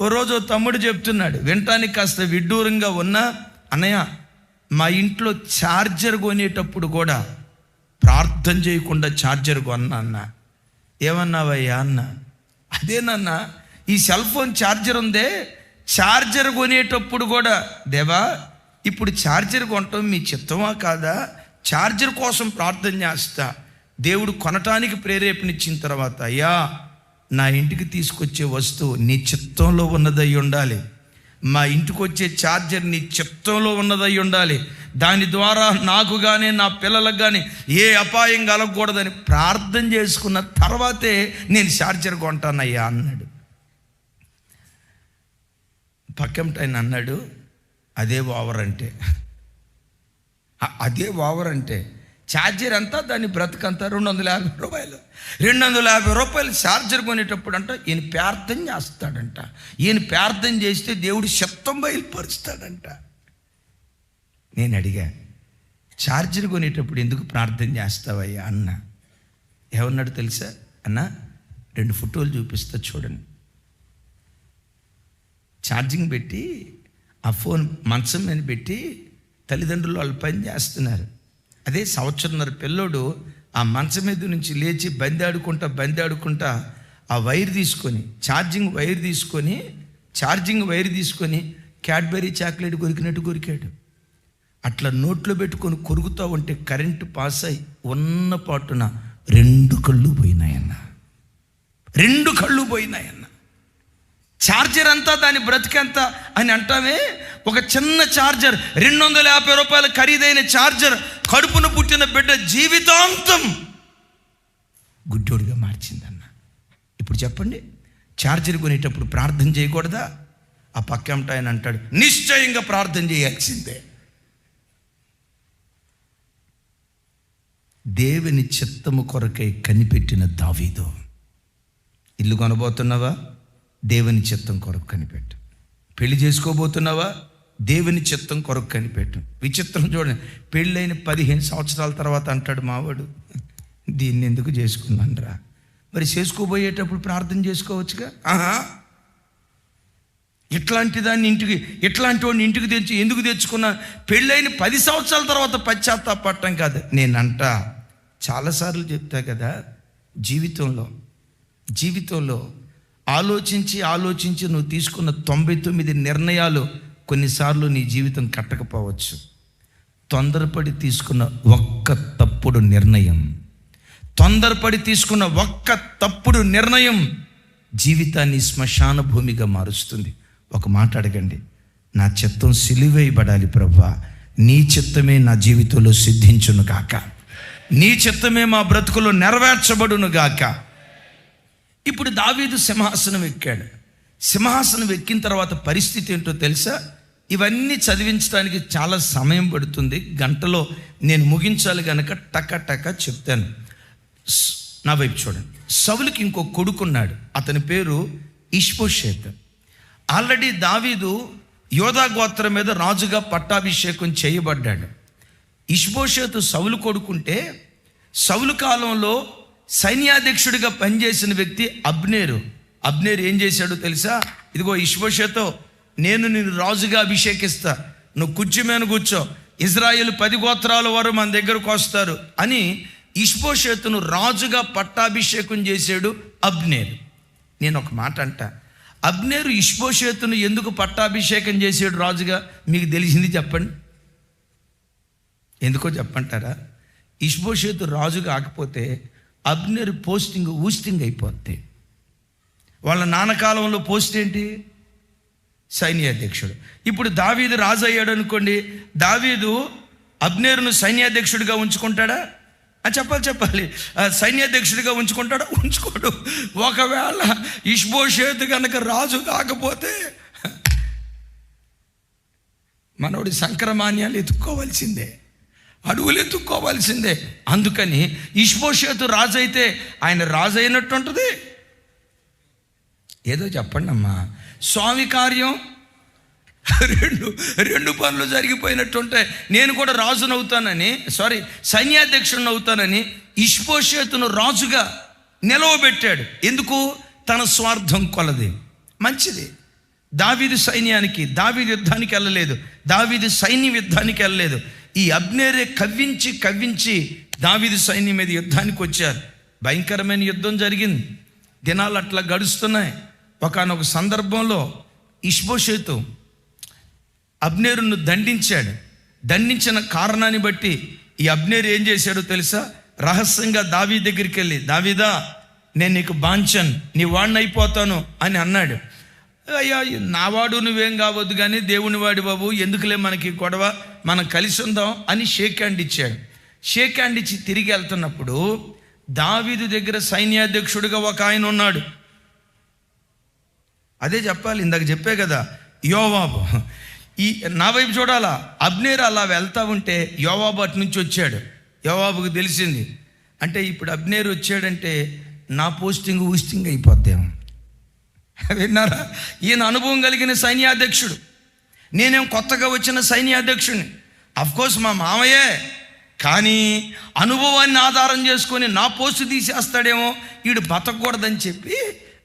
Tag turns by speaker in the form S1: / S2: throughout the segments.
S1: ఓ రోజు తమ్ముడు చెప్తున్నాడు వినటానికి కాస్త విడ్డూరంగా ఉన్నా అన్నయ్య మా ఇంట్లో ఛార్జర్ కొనేటప్పుడు కూడా ప్రార్థన చేయకుండా ఛార్జర్ కొన్నా అన్న. ఏమన్నావయ్యా? అన్న. అదేనన్నా ఈ సెల్ ఫోన్ ఛార్జర్ ఉందే ఛార్జర్ కొనేటప్పుడు కూడా. దేవా ఇప్పుడు ఛార్జర్ కొనటం మీ చిత్తమా కాదా? ఛార్జర్ కోసం ప్రార్థన చేస్తా దేవుడు కొనటానికి ప్రేరేపణిచ్చిన తర్వాత అయ్యా నా ఇంటికి తీసుకొచ్చే వస్తువు నీ చిత్తంలో ఉన్నదై ఉండాలి. మా ఇంటికి వచ్చే ఛార్జర్ నీ చిత్తంలో ఉన్నదై ఉండాలి. దాని ద్వారా నాకు కానీ నా పిల్లలకు కానీ ఏ అపాయం కలగకూడదని ప్రార్థన చేసుకున్న తర్వాతే నేను ఛార్జర్ కొంటానయ్యా అన్నాడు. పక్కంటైన అన్నాడు అదే ఓవర్ అంటే. అదే ఓవర్ అంటే. ఛార్జర్ అంతా దాని బ్రతకంతా రెండు వందల యాభై రూపాయలు. రెండు వందల యాభై రూపాయలు ఛార్జర్ కొనేటప్పుడు అంట ఈయన ప్రార్థన చేస్తాడంట. ఈయన ప్రార్థన చేస్తే దేవుడు శబ్దం బయలుపరుస్తాడంట. నేను అడిగా ఛార్జర్ కొనేటప్పుడు ఎందుకు ప్రార్థన చేస్తావయ్యా అన్న. ఏమన్నాడు తెలుసా? అన్న రెండు ఫోటోలు చూపిస్తా చూడండి. ఛార్జింగ్ పెట్టి ఆ ఫోన్ మంచం మీద పెట్టి తల్లిదండ్రులు వాళ్ళు పని చేస్తున్నారు. అదే సంవత్సరంన్నర పిల్లోడు ఆ మంచం మీద నుంచి లేచి బంది ఆడుకుంటా బంది ఆడుకుంటా ఆ వైర్ తీసుకొని ఛార్జింగ్ వైర్ తీసుకొని ఛార్జింగ్ వైర్ తీసుకొని క్యాడ్బెరీ చాక్లెట్ కొరికినట్టు కొరికాడు. అట్లా నోట్లో పెట్టుకొని కొరుకుతూ ఉంటే కరెంటు పాస్ అయి ఉన్న పాటున రెండు కళ్ళు పోయినాయన్న. రెండు కళ్ళు పోయినాయన్న. ఛార్జర్ అంతా దాని బ్రతికెంత అని అంటామే? ఒక చిన్న ఛార్జర్ రెండు వందల యాభై రూపాయల ఖరీదైన ఛార్జర్ కడుపున పుట్టిన బిడ్డ జీవితాంతం గుడ్డోడిగా మార్చిందన్న. ఇప్పుడు చెప్పండి ఛార్జర్ కొనేటప్పుడు ప్రార్థన చేయకూడదా? ఆ పక్కంట ఆయన అంటాడు నిశ్చయంగా ప్రార్థన చేయాల్సిందే. దేవుని చిత్తము కొరకై కనిపెట్టిన దావీదు. ఇల్లు కొనబోతున్నావా? దేవుని చిత్తం కొరకు కనిపెట్టు. పెళ్ళి చేసుకోబోతున్నావా? దేవుని చిత్తం కొరకు కనిపెట్టు. విచిత్రం చూడండి. పెళ్ళైన పదిహేను సంవత్సరాల తర్వాత అంటాడు మావాడు దీన్ని ఎందుకు చేసుకున్నాను రా మరి చేసుకోబోయేటప్పుడు ప్రార్థన చేసుకోవచ్చుగా? ఆహా. ఇట్లాంటి దాన్ని ఇంటికి ఇట్లాంటి వాడిని ఇంటికి తెచ్చి ఎందుకు తెచ్చుకున్నా? పెళ్ళైన పది సంవత్సరాల తర్వాత పశ్చాత్తాపడటం కాదు. నేనంట చాలాసార్లు చెప్తా కదా జీవితంలో జీవితంలో ఆలోచించి ఆలోచించి నువ్వు తీసుకున్న తొంభై తొమ్మిది నిర్ణయాలు కొన్నిసార్లు నీ జీవితం కట్టకపోవచ్చు. తొందరపడి తీసుకున్న ఒక్క తప్పుడు నిర్ణయం. తొందరపడి తీసుకున్న ఒక్క తప్పుడు నిర్ణయం జీవితాన్ని శ్మశాన భూమిగా మారుస్తుంది. ఒక మాట అడగండి. నా చిత్తం సిలివేయబడాలి ప్రభా. నీ చిత్తమే నా జీవితంలో సిద్ధించును గాక. నీ చిత్తమే మా బ్రతుకులో నెరవేర్చబడును గాక. ఇప్పుడు దావీదు సింహాసనం ఎక్కాడు. సింహాసనం ఎక్కిన తర్వాత పరిస్థితి ఏంటో తెలుసా? ఇవన్నీ చదివించడానికి చాలా సమయం పడుతుంది. గంటలో నేను ముగించాలి కనుక టక టక చెప్తాను. నా వైపు చూడండి. సవులకి ఇంకో కొడుకున్నాడు. అతని పేరు ఇష్పోషేత్ ఆల్రెడీ దావీదు యోధా గోత్రం మీద రాజుగా పట్టాభిషేకం చేయబడ్డాడు. ఇష్బోషేతు సవులు కొడుకుంటే సవులు కాలంలో సైన్యాధ్యక్షుడిగా పనిచేసిన వ్యక్తి అబ్నేరు. అబ్నేరు ఏం చేశాడో తెలుసా? ఇదిగో ఇష్బోషేతో నేను నేను రాజుగా అభిషేకిస్తా. నువ్వు కుర్చీ మీద కూర్చో. ఇజ్రాయేల్ పది గోత్రాల వారు మన దగ్గరకు వస్తారు అని ఇష్బోషేతును రాజుగా పట్టాభిషేకం చేశాడు అబ్నేరు. నేను ఒక మాట అంట. అబ్నేరు ఇష్బోషేతును ఎందుకు పట్టాభిషేకం చేసాడు రాజుగా? మీకు తెలిసింది చెప్పండి. ఎందుకో చెప్పంటారా ఇష్బోషేతు రాజు కాకపోతే అబ్నేరు పోస్టింగ్ ఊస్టింగ్ అయిపోద్ది. వాళ్ళ నాన్నకాలంలో పోస్ట్ ఏంటి? సైన్యాధ్యక్షుడు ఇప్పుడు దావీదు రాజు అయ్యాడు అనుకోండి దావీదు అబ్నేరును సైన్యాధ్యక్షుడిగా ఉంచుకుంటాడా? చెప్పాలి చెప్పాలి. సైన్యాధ్యక్షుడిగా ఉంచుకుంటాడా? ఉంచుకోడు. ఒకవేళ ఇష్బోషేతు కనుక రాజు కాకపోతే మనోడి సంక్రమాన్యాలు ఎత్తుక్కోవాల్సిందే. అడవులు ఎత్తుక్కోవాల్సిందే. అందుకని ఇష్బోషేతు రాజు అయితే ఆయన రాజు అయినట్టు ఉంటుంది ఏదో చెప్పండి అమ్మా స్వామి కార్యం రెండు రెండు పనులు జరిగిపోయినట్టుంటే నేను కూడా రాజునవుతానని సారీ సైన్యాధ్యక్షుడిని అవుతానని ఇష్పోషేతును రాజుగా నిలవబెట్టాడు. ఎందుకు? తన స్వార్థం కొలది. మంచిది. దావీదు సైన్యానికి దావీదు యుద్ధానికి వెళ్ళలేదు. దావీదు సైన్యం యుద్ధానికి వెళ్ళలేదు. ఈ అబ్నేరే కవ్వించి కవ్వించి దావీదు సైన్యం మీద యుద్ధానికి వచ్చారు. భయంకరమైన యుద్ధం జరిగింది. దినాలు అట్లా గడుస్తున్నాయి. ఒకనొక సందర్భంలో ఇష్బోషేతు అబ్నేరును దండించాడు. దండించిన కారణాన్ని బట్టి ఈ అబ్నేరు ఏం చేశాడో తెలుసా? రహస్యంగా దావీ దగ్గరికి వెళ్ళి దావీదా నేను నీకు బాంచన్ నీ వాడిని అయిపోతాను అని అన్నాడు. అయ్యా నా వాడు నువ్వేం కావద్దు కానీ దేవుని వాడి బాబు ఎందుకులే మనకి గొడవ? మనం కలిసి ఉందాం అని షేక్ హ్యాండ్ ఇచ్చాడు. షేక్ హ్యాండ్ ఇచ్చి తిరిగి వెళ్తున్నప్పుడు దావీదు దగ్గర సైన్యాధ్యక్షుడిగా ఒక ఆయన ఉన్నాడు. అదే చెప్పాలి ఇందాక చెప్పే కదా యోవాబు. ఈ నా వైపు చూడాలా? అబ్నేర్ అలా వెళ్తా ఉంటే యోవాబు అటు నుంచి వచ్చాడు. యోవాబుకు తెలిసింది. అంటే ఇప్పుడు అబ్నేర్ వచ్చాడంటే నా పోస్టింగ్ ఊస్టింగ్ అయిపోద్దేమో విన్నారా? ఈయన అనుభవం కలిగిన సైన్యాధ్యక్షుడు. నేనేం కొత్తగా వచ్చిన సైన్యాధ్యక్షుడిని? కోర్స్ మా మామయ్యే. కానీ అనుభవాన్ని ఆధారం చేసుకొని నా పోస్టు తీసేస్తాడేమో వీడు బతకూడదని చెప్పి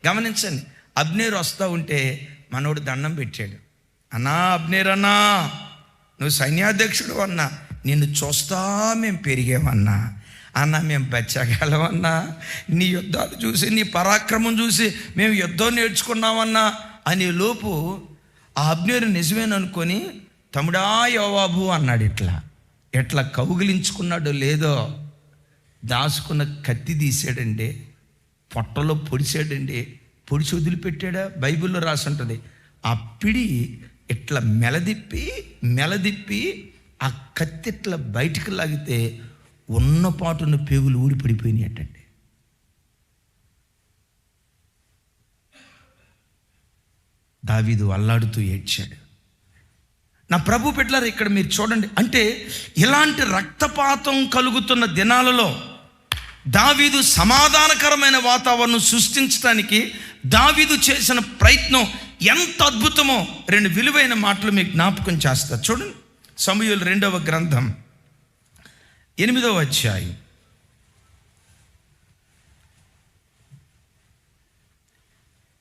S1: గమనించండి. అబ్నేరు వస్తూ ఉంటే మనోడు దండం పెట్టాడు. అన్నా అబ్నేర్ అన్నా నువ్వు సైన్యాధ్యక్షుడు అన్నా నిన్ను చూస్తా మేము పెరిగామన్నా అన్న మేము బచ్చగలమన్నా నీ యుద్ధాలు చూసి నీ పరాక్రమం చూసి మేము యుద్ధం నేర్చుకున్నామన్నా అనే లోపు ఆ అబ్నేరు నిజమేననుకొని తమ్ముడా యోవాబు అన్నాడు ఇట్లా. ఎట్లా కౌగిలించుకున్నాడో లేదో దాచుకున్న కత్తి తీసాడండి పొట్టలో పొడిచాడండి పొడిచి వదిలిపెట్టాడా? బైబిల్లో రాసి ఉంటుంది. ఆ పిడి ఇట్లా మెలదిప్పి మెలదిప్పి ఆ కత్తి ఇట్లా బయటికి లాగితే ఉన్న పాటున్న పేగులు ఊడి పడిపోయినాయి అటండి. దావీదు అల్లాడుతూ ఏడ్చాడు. నా ప్రభు పెట్టారు ఇక్కడ మీరు చూడండి. అంటే ఇలాంటి రక్తపాతం కలుగుతున్న దినాలలో దావీదు సమాధానకరమైన వాతావరణం సృష్టించడానికి దావీదు చేసిన ప్రయత్నం ఎంత అద్భుతమో రెండు విలువైన మాటలు మీకు జ్ఞాపకం చేస్తా. చూడండి. సమయులు రెండవ గ్రంథం ఎనిమిదవ అధ్యాయం.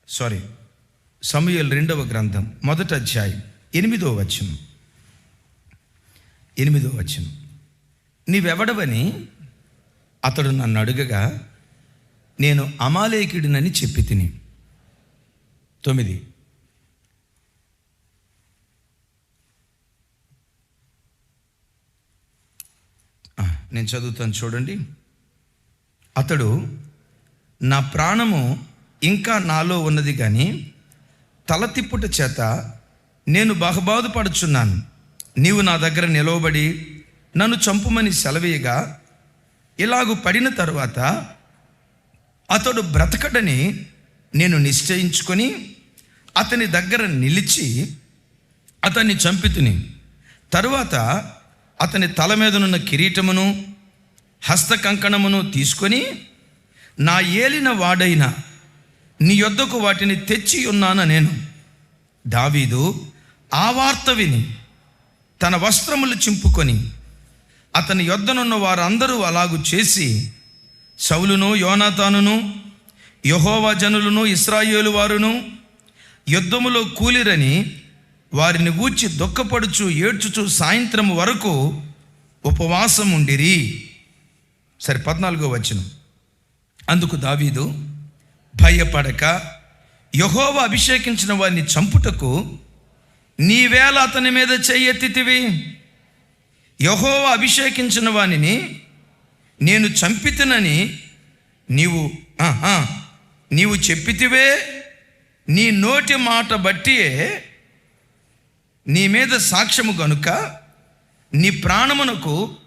S1: సారీ సమయల్ రెండవ గ్రంథం మొదటి అధ్యాయం ఎనిమిదో వచనం. ఎనిమిదో వచనం. నీవెవడవని అతడు నన్ను అడుగగా నేను అమాలేకుడినని చెప్పి తిని. తొమ్మిది. నేను చదువుతాను చూడండి. అతడు నా ప్రాణము ఇంకా నాలో ఉన్నది కానీ తల తిప్పుట చేత నేను బహుబాధపడుచున్నాను. నీవు నా దగ్గర నిలవబడి నన్ను చంపుమని సెలవేయగా ఇలాగు పడిన తరువాత అతడు బ్రతకడని నేను నిశ్చయించుకొని అతని దగ్గర నిలిచి అతన్ని చంపితిని. తరువాత అతని తల మీదనున్న కిరీటమును హస్త కంకణమును తీసుకొని నా ఏలిన వాడైన నీ యొద్దకు వాటిని తెచ్చి ఉన్నాను నేను. దావీదు ఆ వార్త విని తన వస్త్రములు చింపుకొని అతని యొద్దనున్న వారందరూ అలాగు చేసి సౌలును యోనాతానును యహోవా జనులను ఇస్రాయేలు వారును యుద్ధములో కూలిరని వారిని గూర్చి దుఃఖపడుచు ఏడ్చుచు సాయంత్రం వరకు ఉపవాసం ఉండిరి. సరే పద్నాలుగో వచనం. అందుకు దావీదు భయపడక యహోవ అభిషేకించిన వారిని చంపుటకు నీవేళ అతని మీద చెయ్యెత్తితివి? యహోవ అభిషేకించిన వానిని నేను చంపితినని నీవు నీవు చెప్పితివే నీ నోటి మాట బట్టియే నీ మీద సాక్ష్యము గనుక నీ ప్రాణమునకు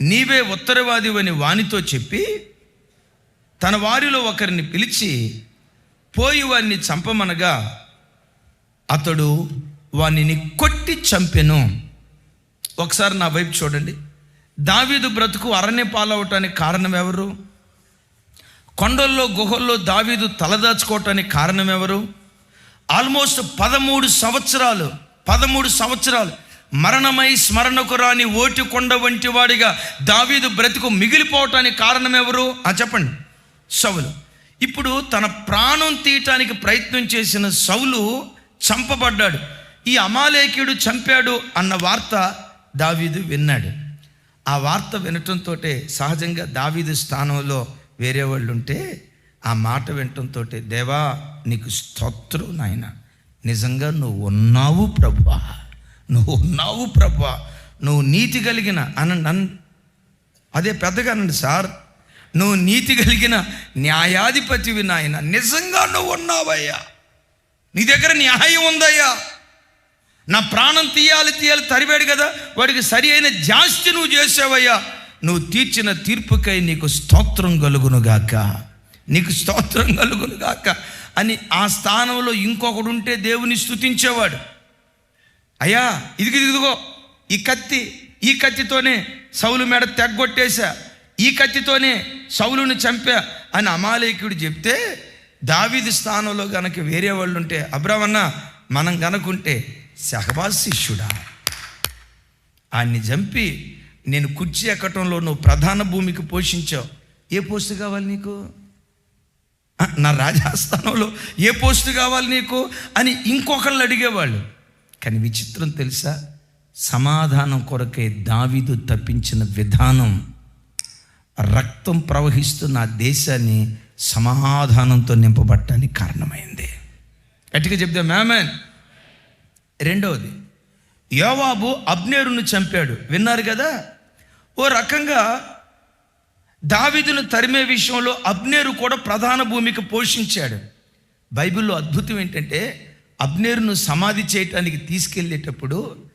S1: నీవే ఉత్తరవాదివని వానితో చెప్పి తన వారిలో ఒకరిని పిలిచి పోయి వారిని చంపమనగా అతడు వానిని కొట్టి చంపెను. ఒకసారి నా వైపు చూడండి. దావీదు బ్రతుకు అరణ్య పాలవటానికి కారణం ఎవరు? కొండల్లో గుహల్లో దావీదు తలదాచుకోవటానికి కారణం ఎవరు? ఆల్మోస్ట్ పదమూడు సంవత్సరాలు పదమూడు సంవత్సరాలు మరణమై స్మరణకు రాని ఓటి కొండ వంటి వాడిగా దావీదు బ్రతుకు మిగిలిపోవటానికి కారణం ఎవరు? ఆ చెప్పండి. సౌలు. ఇప్పుడు తన ప్రాణం తీయటానికి ప్రయత్నం చేసిన సౌలు చంపబడ్డాడు. ఈ అమాలేకుడు చంపాడు అన్న వార్త దావీదు విన్నాడు. ఆ వార్త వినటంతో సహజంగా దావీదు స్థానంలో వేరే వాళ్ళు ఉంటే ఆ మాట వినటంతో దేవా నీకు స్తోత్రం నాయన. నిజంగా నువ్వు ఉన్నావు ప్రభా నువ్వు ఉన్నావు ప్రభా నువ్వు నీతి కలిగిన అన అదే పెద్దగా అనండి సార్. నువ్వు నీతి కలిగిన న్యాయాధిపతివి నాయన. నిజంగా నువ్వు ఉన్నావయ్యా. నీ దగ్గర న్యాయం ఉందయ్యా. నా ప్రాణం తీయాలి తీయాలి తరివాడు కదా. వాడికి సరి అయిన జాస్తి నువ్వు చేసావయ్యా. నువ్వు తీర్చిన తీర్పుకై నీకు స్తోత్రం కలుగునుగాక నీకు స్తోత్రం కలుగునుగాక అని ఆ స్థానంలో ఇంకొకడు ఉంటే దేవుని స్తుతించేవాడు. అయ్యా ఇదిగి ఇదిగో ఈ కత్తి ఈ కత్తితోనే సౌలు మెడ తెగ్గొట్టేశా. ఈ కత్తితోనే సౌలును చంపా అని అమాలేకుడు చెప్తే దావీది స్థానంలో గనక వేరే వాళ్ళు ఉంటే అబ్రామన్న మనం కనుకుంటే సహబాస్ శిష్యుడా ఆయన్ని చంపి నేను కుర్చీ ఎక్కటంలో నువ్వు ప్రధాన భూమికి పోషించావు. ఏ పోస్ట్ కావాలి నీకు? నా రాజాస్థానంలో ఏ పోస్ట్ కావాలి నీకు? అని ఇంకొకళ్ళు అడిగేవాళ్ళు. కానీ విచిత్రం తెలుసా? సమాధానం కొరకే దావీదు తప్పించిన విధానం. రక్తం ప్రవహిస్తున్న ఆ దేశాన్ని సమాధానంతో నింపబట్టడానికి కారణమైంది. గట్టిగా చెప్తే మ్యామెన్ రెండవది యోవాబు అబ్నేరును చంపాడు. విన్నారు కదా? ఓ రకంగా దావీదును తరిమే విషయంలో అబ్నేరు కూడా ప్రధాన భూమిక పోషించాడు. బైబిల్లో అద్భుతం ఏంటంటే అబ్నేరును సమాధి చేయటానికి తీసుకెళ్ళేటప్పుడు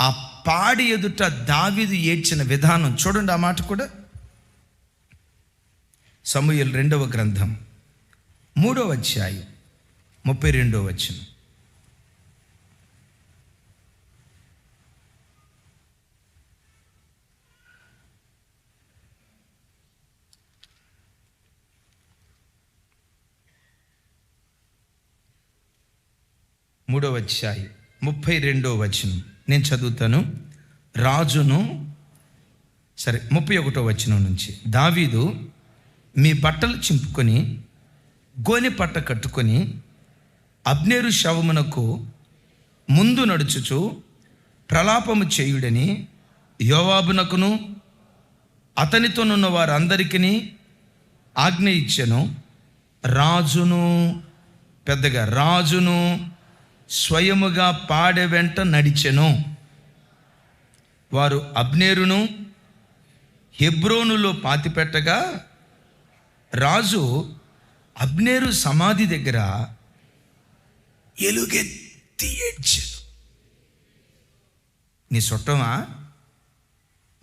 S1: ఆ పాడి ఎదుట దావిదు ఏడ్చిన విధానం చూడండి ఆ మాట కూడా. సమూహల్ రెండవ గ్రంథం మూడవ అధ్యాయం ముప్పై రెండవ వచనం. మూడవ అధ్యాయం ముప్పై రెండో వచనం. నేను చదువుతాను. రాజును సరే ముప్పై ఒకటో వచనం నుంచి. దావీదు మీ బట్టలు చింపుకొని గోని పట్ట కట్టుకొని అబ్నేరు శవమునకు ముందు నడుచుచు ప్రలాపము చేయుడని యోవాబునకును అతనితోనున్న వారందరికీ ఆజ్ఞ ఇచ్చెను. రాజును పెద్దగా రాజును స్వయముగా పాడె వెంట నడిచెను. వారు అబ్నేరును హెబ్రోనులో పాతిపెట్టగా రాజు అబ్నేరు సమాధి దగ్గర ఎలుగెత్తి ఏడ్చాను. నీ చుట్టమా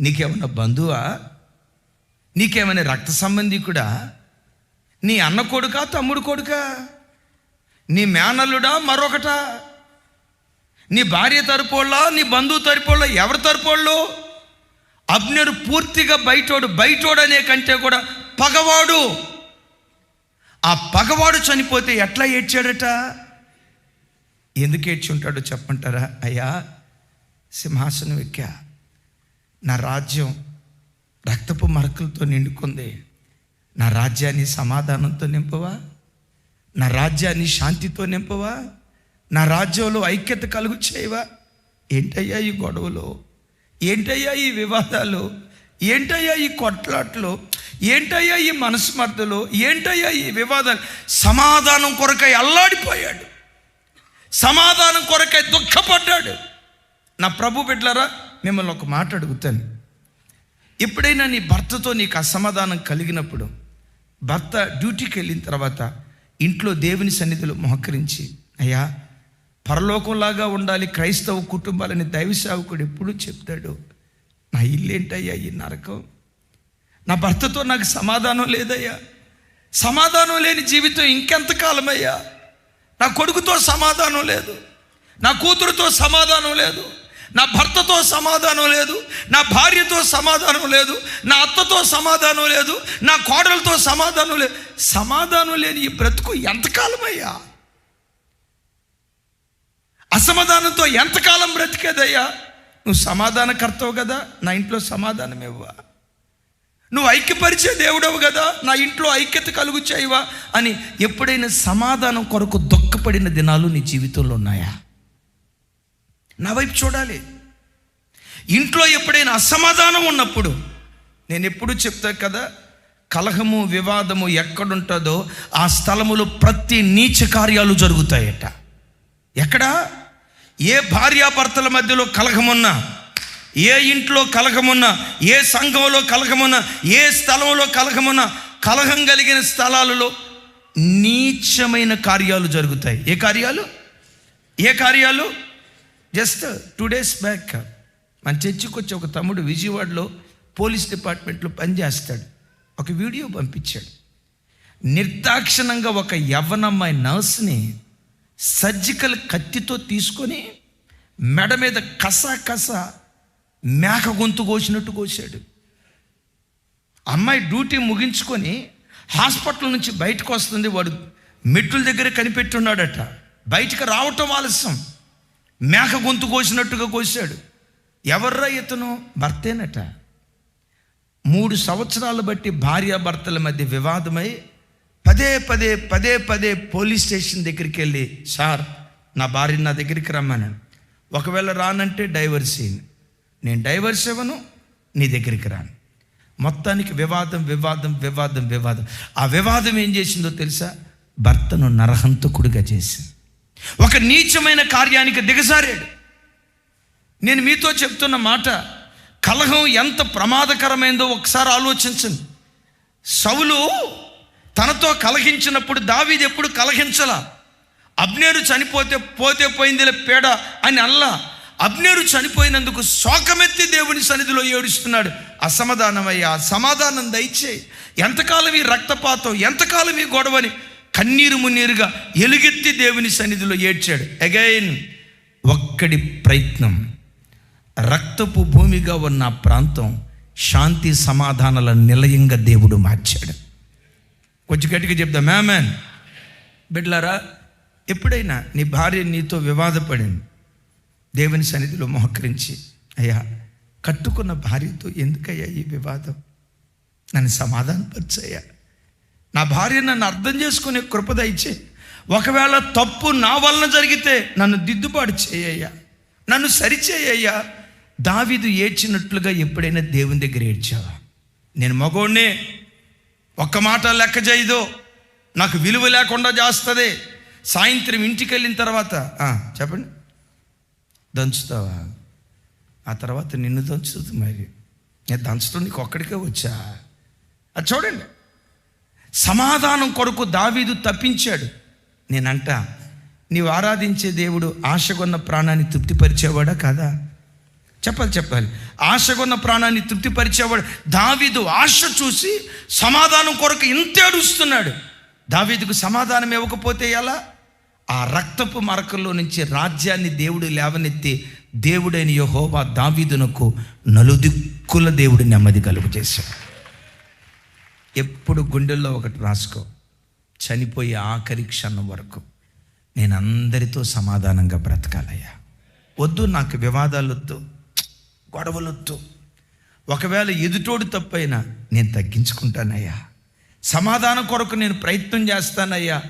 S1: నీకేమైనా బంధువా? నీకేమైనా రక్త సంబంధికుడా? నీ అన్న కొడుకా తమ్ముడు కొడుకా? నీ మేనల్లుడా మరొకట? నీ భార్య తరపోళ్ళ నీ బంధువు తరపోళ్ళ ఎవరి తరపోళ్ళు అబ్నేరు పూర్తిగా బయటోడు బయటోడు అనే కంటే కూడా పగవాడు. ఆ పగవాడు చనిపోతే ఎట్లా ఏడ్చాడట? ఎందుకు ఏడ్చి ఉంటాడో చెప్పంటారా అయ్యా సింహాసనం ఎక్కా. నా రాజ్యం రక్తపు మరకలతో నిండుకుంది. నా రాజ్యాన్ని సమాధానంతో నింపవా? నా రాజ్యాన్ని శాంతితో నింపవా? నా రాజ్యంలో ఐక్యత కలుగు చేయవా ఏంటయ్యా ఈ గొడవలు? ఏంటయ్యా ఈ వివాదాలు? ఏంటయ్యా ఈ కొట్లాట్లు? ఏంటయ్యా ఈ మనస్మర్థలు ఏంటయ్యా ఈ వివాదాలు? సమాధానం కొరకై అల్లాడిపోయాడు. సమాధానం కొరకై దుఃఖపడ్డాడు. నా ప్రభు బిడ్డలారా మిమ్మల్ని ఒక మాట అడుగుతాను. ఎప్పుడైనా నీ భర్తతో నీకు అసమాధానం కలిగినప్పుడు భర్త డ్యూటీకి వెళ్ళిన తర్వాత ఇంట్లో దేవుని సన్నిధిలో మోహకరించి అయ్యా పరలోకంలాగా ఉండాలి క్రైస్తవ కుటుంబాలని దైవ సేవకుడు ఎప్పుడు చెప్తాడు. నా ఇల్లేంటయ్యా ఈ నరకం? నా భర్తతో నాకు సమాధానం లేదయ్యా. సమాధానం లేని జీవితం ఇంకెంతకాలమయ్యా? నా కొడుకుతో సమాధానం లేదు. నా కూతురుతో సమాధానం లేదు. నా భర్తతో సమాధానం లేదు నా భార్యతో సమాధానం లేదు నా అత్తతో సమాధానం లేదు నా కోడలతో సమాధానం లేదు. సమాధానం లేని ఈ బ్రతుకు ఎంతకాలమయ్యా? అసమాధానంతో ఎంతకాలం బ్రతికేదయ్యా? నువ్వు సమాధానకర్తవు కదా నా ఇంట్లో సమాధానం ఇవ్వా నువ్వు ఐక్యపరిచే దేవుడవు కదా నా ఇంట్లో ఐక్యత కలుగు చేయవా? అని ఎప్పుడైనా సమాధానం కొరకు దుఃఖపడిన దినాలు నీ జీవితంలో ఉన్నాయా? నా వైపు చూడాలి. ఇంట్లో ఎప్పుడైనా అసమాధానం ఉన్నప్పుడు నేను ఎప్పుడు చెప్తా కదా కలహము వివాదము ఎక్కడుంటుందో ఆ స్థలములో ప్రతి నీచ కార్యాలు జరుగుతాయట. ఎక్కడ? ఏ భార్యాభర్తల మధ్యలో కలహమున్నా ఏ ఇంట్లో కలహమున్నా ఏ సంఘంలో కలహమున్నా ఏ స్థలంలో కలహమున్నా కలహం కలిగిన స్థలాలలో నీచమైన కార్యాలు జరుగుతాయి. ఏ కార్యాలు? ఏ కార్యాలు? జస్ట్ టూ డేస్ బ్యాక్ మన చర్చికి వచ్చి ఒక తమ్ముడు విజయవాడలో పోలీస్ డిపార్ట్మెంట్లో పనిచేస్తాడు. ఒక వీడియో పంపించాడు. నిర్దాక్షిణంగా ఒక యవ్వనమ్మాయి నర్స్ని సర్జికల్ కత్తితో తీసుకొని మెడ మీద కస కస మేక గొంతు కోసినట్టు కోసాడు అమ్మాయి డ్యూటీ ముగించుకొని హాస్పిటల్ నుంచి బయటకు వస్తుంది. వాడు మెట్టుల దగ్గర కనిపెట్టున్నాడట బయటకు రావటం ఆలస్యం. మేక గొంతు కోసినట్టుగా కోసాడు ఎవర్రా ఇతను? భర్తేనట. మూడు సంవత్సరాలు బట్టి భార్యాభర్తల మధ్య వివాదమై పదే పదే పదే పదే పోలీస్ స్టేషన్ దగ్గరికి వెళ్ళి సార్ నా భార్య నా దగ్గరికి రమ్మన్నాను. ఒకవేళ రానంటే డైవర్స్ ఇయ్యను నేను డైవర్స్ ఇవ్వను నీ దగ్గరికి రాను. మొత్తానికి వివాదం వివాదం వివాదం వివాదం. ఆ వివాదం ఏం చేసిందో తెలుసా? భర్తను నరహంతకుడిగా చేసింది. ఒక నీచమైన కార్యానికి దిగజారాడు. నేను మీతో చెప్తున్న మాట కలహం ఎంత ప్రమాదకరమైందో ఒకసారి ఆలోచించండి. సవులు తనతో కలహించినప్పుడు దావీది ఎప్పుడు కలహించలా? అబ్నేరు చనిపోతే పోతే పోయిందిలే పేడ అని అల్లా. అబ్నేరు చనిపోయినందుకు శోకమెత్తి దేవుని సన్నిధిలో ఏడుస్తున్నాడు. అసమాధానమయ్యా సమాధానం దయచేయి. ఎంతకాలం ఈ రక్తపాతం ఎంతకాలం ఈ గొడవని కన్నీరు మున్నీరుగా ఎలుగెత్తి దేవుని సన్నిధిలో ఏడ్చాడు. అగైన్ ఒక్కడి ప్రయత్నం. రక్తపు భూమిగా ఉన్న ప్రాంతం శాంతి సమాధానాల నిలయంగా దేవుడు మార్చాడు. కొంచెం గట్టిగా చెప్దా మ్యామెన్ బిడ్లారా ఎప్పుడైనా నీ భార్య నీతో వివాదపడింది. దేవుని సన్నిధిలో మోహకరించి అయ్యా కట్టుకున్న భార్యతో ఎందుకయ్యా ఈ వివాదం? నన్ను సమాధానపరిచయ్యా నా భార్య నన్ను అర్థం చేసుకునే కృపద ఇచ్చే ఒకవేళ తప్పు నా వలన జరిగితే నన్ను దిద్దుబాటు చేయ్యా నన్ను సరిచేయ్యా దావిదు ఏడ్చినట్లుగా ఎప్పుడైనా దేవుని దగ్గర ఏడ్చావా? నేను మగోడినే ఒక్క మాట లెక్క చేయదు నాకు విలువ లేకుండా చేస్తుంది సాయంత్రం ఇంటికి వెళ్ళిన తర్వాత చెప్పండి. దంచుతావా? ఆ తర్వాత నిన్ను దంచుతుంది మరి. నేను దంచడం నీకు ఒక్కడికే వచ్చా? అది చూడండి. సమాధానం కొరకు దావీదు తప్పించాడు. నేనంట నీవు ఆరాధించే దేవుడు ఆశగొన్న ప్రాణాన్ని తృప్తిపరిచేవాడా కాదా? చెప్పాలి చెప్పాలి. ఆశగొన్న ప్రాణాన్ని తృప్తిపరిచేవాడు దావీదు ఆశ చూసి సమాధానం కొరకు ఇంత ఏడుస్తున్నాడు దావీదుకు సమాధానం ఇవ్వకపోతే ఎలా? ఆ రక్తపు మరకల్లో నుంచి రాజ్యాన్ని దేవుడు లేవనెత్తి దేవుడైన యెహోవా దావీదునకు నలుదిక్కుల దేవుడు నెమ్మది కలుగు చేశాడు ఎప్పుడు గుండెల్లో ఒకటి రాసుకో. చనిపోయే ఆఖరి క్షణం వరకు. నేను అందరితో సమాధానంగా బ్రతకాలయ్యా. వద్దు నాకు వివాదాలొద్దు. గొడవలొద్దు. ఒకవేళ ఎదుటోడు తప్పైనా నేను తగ్గించుకుంటానయ్యా. సమాధానం కొరకు నేను ప్రయత్నం చేస్తానయ్యా.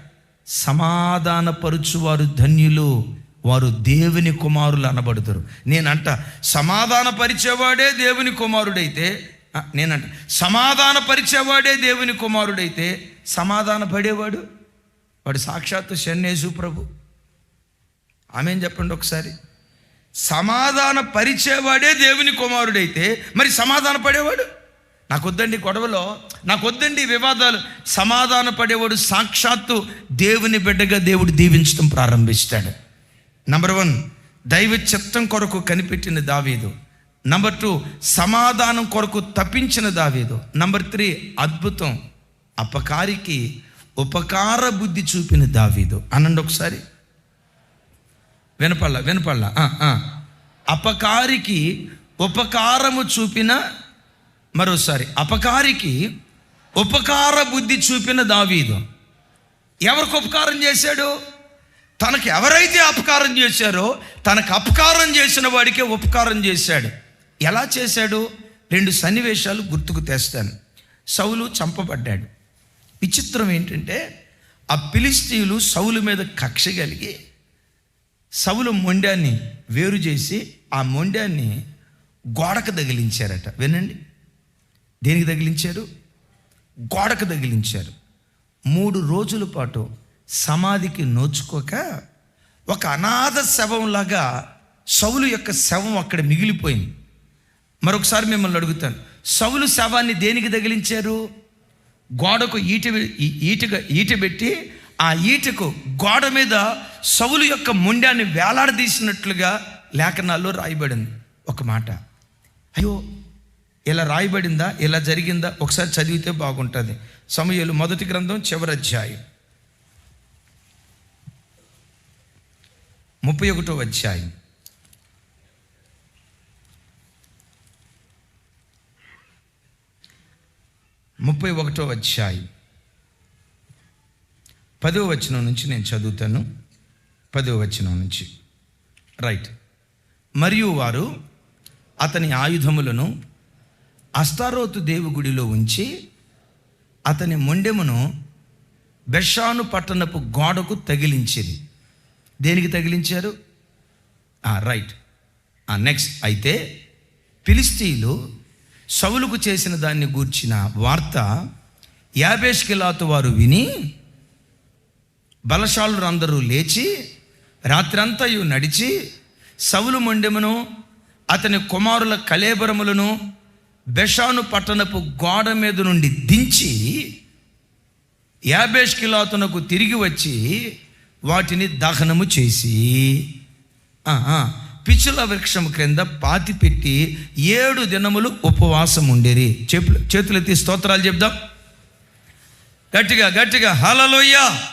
S1: సమాధానపరుచువారు ధన్యులు వారు దేవుని కుమారులు అనబడుతారు నేనంట సమాధానపరిచేవాడే దేవుని కుమారుడైతే నేనంట సమాధాన పరిచేవాడే దేవుని కుమారుడైతే సమాధాన పడేవాడు? వాడు సాక్షాత్తు శన్నేసు ప్రభు. ఆమెం చెప్పండి ఒకసారి? సమాధాన పరిచేవాడే దేవుని కుమారుడైతే మరి సమాధాన పడేవాడు? నాకు వద్దండి గొడవలో నాకు వద్దండి వివాదాలు. సమాధాన పడేవాడు సాక్షాత్తు దేవుని బిడ్డగా దేవుడు దీవించడం ప్రారంభిస్తాడు. నంబర్ వన్ దైవ చిత్తం కొరకు కనిపెట్టిన దావీదు. నంబర్ టూ సమాధానం కొరకు తప్పించిన దావేదు. నంబర్ త్రీ అద్భుతం అపకారికి ఉపకార బుద్ధి చూపిన దావీదు. అనండి ఒకసారి. వినపల్ల వినపల్ల ఆ, అపకారికి ఉపకారము చూపిన మరోసారి అపకారికి ఉపకార బుద్ధి చూపిన దావీదు. ఎవరికి ఉపకారం చేశాడు? తనకు ఎవరైతే అపకారం చేశారో తనకు అపకారం చేసిన వాడికే ఉపకారం చేశాడు. ఎలా చేశాడు? రెండు సన్నివేశాలు గుర్తుకు తెస్తాను. సౌలు చంపబడ్డాడు. విచిత్రం ఏంటంటే ఆ పిలిస్తీయులు సౌలు మీద కక్ష కలిగి సౌలు మొండాన్ని వేరు చేసి ఆ మొండాన్ని గోడకు తగిలించారట. వినండి. దేనికి తగిలించారు? గోడకు తగిలించారు. మూడు రోజుల పాటు సమాధికి నోచుకోక ఒక అనాథ శవంలాగా సౌలు యొక్క శవం అక్కడ మిగిలిపోయింది. మరొకసారి మిమ్మల్ని అడుగుతాను. సౌలు శవాన్ని దేనికి తగిలించారు? గోడకు ఈట ఈటగా ఈట పెట్టి ఆ ఈటకు గోడ మీద సౌలు యొక్క ముండాన్ని వేలాడదీసినట్లుగా లేఖనాల్లో రాయబడింది. ఒక మాట. అయ్యో ఇలా రాయబడిందా? ఇలా జరిగిందా? ఒకసారి చదివితే బాగుంటుంది. సమయాలు మొదటి గ్రంథం చివరి అధ్యాయం. ముప్పై ఒకటో అధ్యాయం. ముప్పై ఒకటో అధ్యాయం. పదో వచనం నుంచి నేను చదువుతాను. పదో వచనం నుంచి. రైట్ మరియు వారు అతని ఆయుధములను అస్తారోతు దేవుగుడిలో ఉంచి అతని మొండెమును బెషాను పట్టణపు గోడకు తగిలించింది దేనికి తగిలించారు? Ah, రైట్ నెక్స్ట్ ah, అయితే ఫిలిస్తీన్లు సౌలుకు చేసిన దాన్ని గూర్చిన వార్త యాబేష్కిలాతు వారు విని బలశాలురందరూ లేచి రాత్రంతయు నడిచి సవులు మొండెమును అతని కుమారుల కలేబరములను బెషాను పట్టణపు గోడ మీద నుండి దించి యాబేష్ కిలాతునకు తిరిగి వచ్చి వాటిని దహనము చేసి. పిచ్చుల వృక్షం క్రింద పాతి పెట్టి ఏడు దినములు ఉపవాసం ఉండేది చెప్పులు చేతులెత్తి స్తోత్రాలు చెప్దాం. గట్టిగా గట్టిగా హలలోయ్యా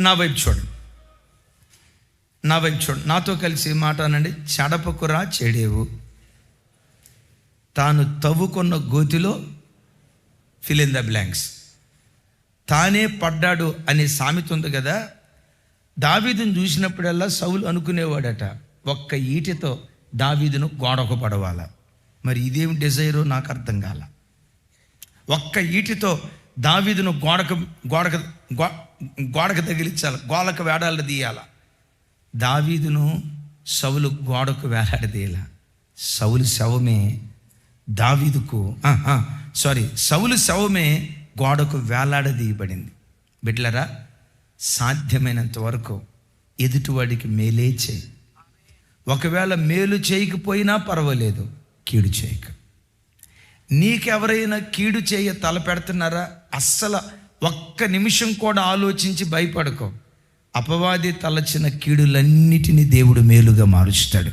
S1: నా వైపు చూడండి. నా వైపు చూడండి. నాతో కలిసి ఈ మాట అనండి. చెడపకురా చెడేవు. తాను తవ్వుకున్న గోతిలో ఫిల్ ఇన్ ద బ్లాంక్స్ తానే పడ్డాడు అనే సామెత ఉంది కదా. దావీదును చూసినప్పుడల్లా సౌలు అనుకునేవాడట ఒక్క ఈటితో దావీదును గోడకు పడవాల. మరి ఇదేం డిజైరో నాకు అర్థం కాల. ఒక్క ఈటితో దావీదును గోడకు గోడకు గో- గోడకు తగిలించాలి గోడకు వేడాలి తీయాల. దావీదును సౌలు గోడకు వేలాడదీయాల సౌలు శవమే దావీదుకు సారీ సౌలు శవమే గోడకు వేలాడదీయబడింది. బిడ్లరా సాధ్యమైనంత వరకు ఎదుటివాడికి మేలే చేయి. ఒకవేళ మేలు చేయకపోయినా పర్వాలేదు కీడు చేయక. నీకెవరైనా కీడు చేయ తలపెడుతున్నారా అస్సలు ఒక్క నిమిషం కూడా ఆలోచించి భయపడకో. అపవాది తలచిన కీడులన్నిటినీ దేవుడు మేలుగా మారుస్తాడు.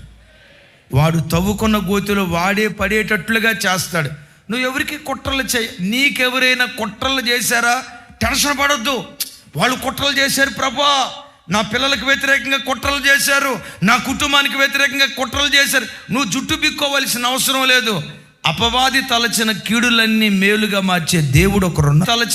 S1: వాడు తవ్వుకున్న గోతిలో వాడే పడేటట్లుగా చేస్తాడు. నువ్వు ఎవరికి కుట్రలు చేయ నీకెవరైనా కుట్రలు చేశారా? టెన్షన్ పడొద్దు. వాళ్ళు కుట్రలు చేశారు ప్రభా. నా పిల్లలకు వ్యతిరేకంగా కుట్రలు చేశారు. నా కుటుంబానికి వ్యతిరేకంగా కుట్రలు చేశారు. నువ్వు జుట్టు బిక్కోవలసిన అవసరం లేదు. అపవాది తలచిన కీడులన్నీ మేలుగా మార్చే దేవుడు ఒకరున్న తలచి